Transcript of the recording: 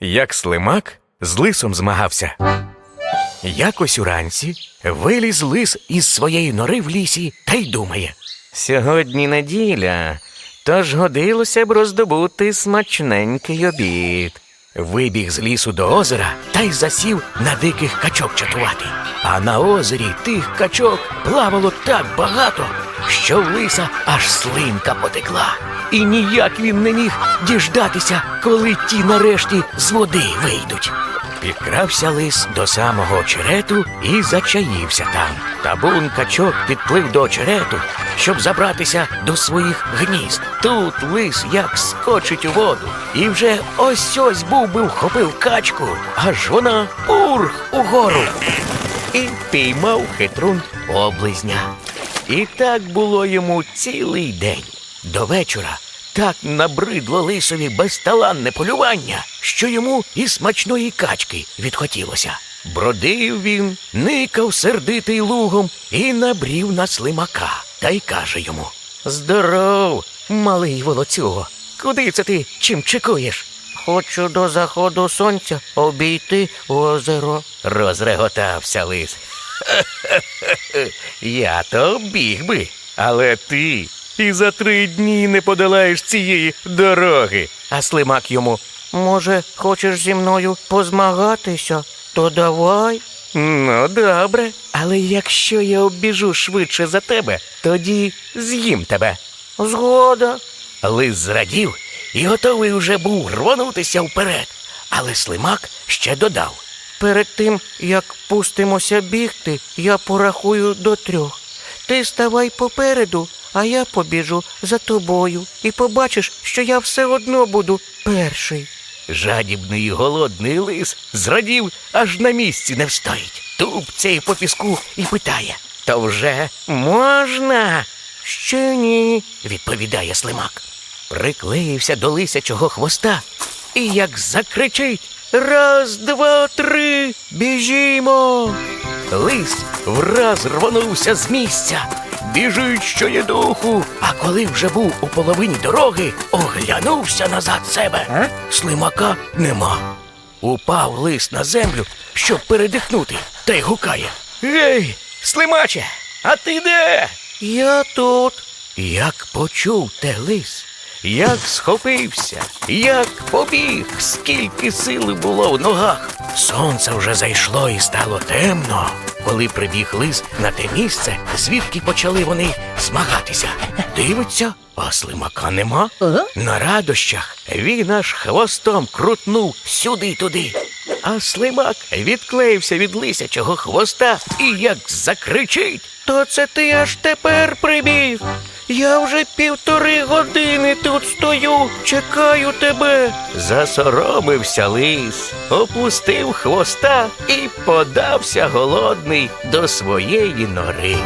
Як слимак з лисом змагався. Якось уранці виліз лис із своєї нори в лісі та й думає. Сьогодні неділя, тож годилося б роздобути смачненький обід. Вибіг з лісу до озера та й засів на диких качок чатувати. А на озері тих качок плавало так багато, що в лиса аж слинка потекла. І ніяк він не міг діждатися, коли ті нарешті з води вийдуть. Підкрався лис до самого очерету і зачаївся там. Табун качок підплив до очерету, щоб забратися до своїх гнізд. Тут лис як скочить у воду, і вже ось ось був би вхопив качку, аж вона урх угору. І піймав хитрун облизня. І так було йому цілий день. До вечора так набридло лисові безталанне полювання, що йому і смачної качки відхотілося. Бродив він, никав сердитий лугом і набрів на слимака та й каже йому: Здоров, малий волоцюго, куди це ти чим чекуєш? Хочу до заходу сонця обійти озеро. Розреготався лис. Я то біг би, але ти і за три дні не подолаєш цієї дороги. А слимак йому. Може, хочеш зі мною позмагатися, то давай. Ну, добре. Але якщо я обіжу швидше за тебе, тоді з'їм тебе. Згода. Лис зрадів і готовий уже був рвонутися вперед. Але слимак ще додав. Перед тим, як пустимося бігти, я порахую до трьох. Ти ставай попереду, а я побіжу за тобою, і побачиш, що я все одно буду перший. Жадібний і голодний лис зрадів, аж на місці не встоїть. Тупцяє по піску і питає То вже можна? Ще ні, відповідає слимак. Приклеївся до лисячого хвоста і як закричить Раз, два, три, біжімо. Лис враз рвонувся з місця. Біжить, що є духу. А коли вже був у половині дороги, оглянувся назад себе. Слимака нема. Упав лис на землю, щоб передихнути, та й гукає. Гей, слимаче, а ти де? Я тут. Як почув те лис, як схопився, як побіг, скільки сили було в ногах. Сонце вже зайшло і стало темно. Коли прибіг лис на те місце, звідки почали вони змагатися. Дивиться, а слимака нема. На радощах він аж хвостом крутнув сюди-туди. А слимак відклеївся від лисячого хвоста і як закричить. То це ти аж тепер прибіг. Я вже півтори години тут стою, чекаю тебе. Засоромився лис, опустив хвоста і подався голодний до своєї нори.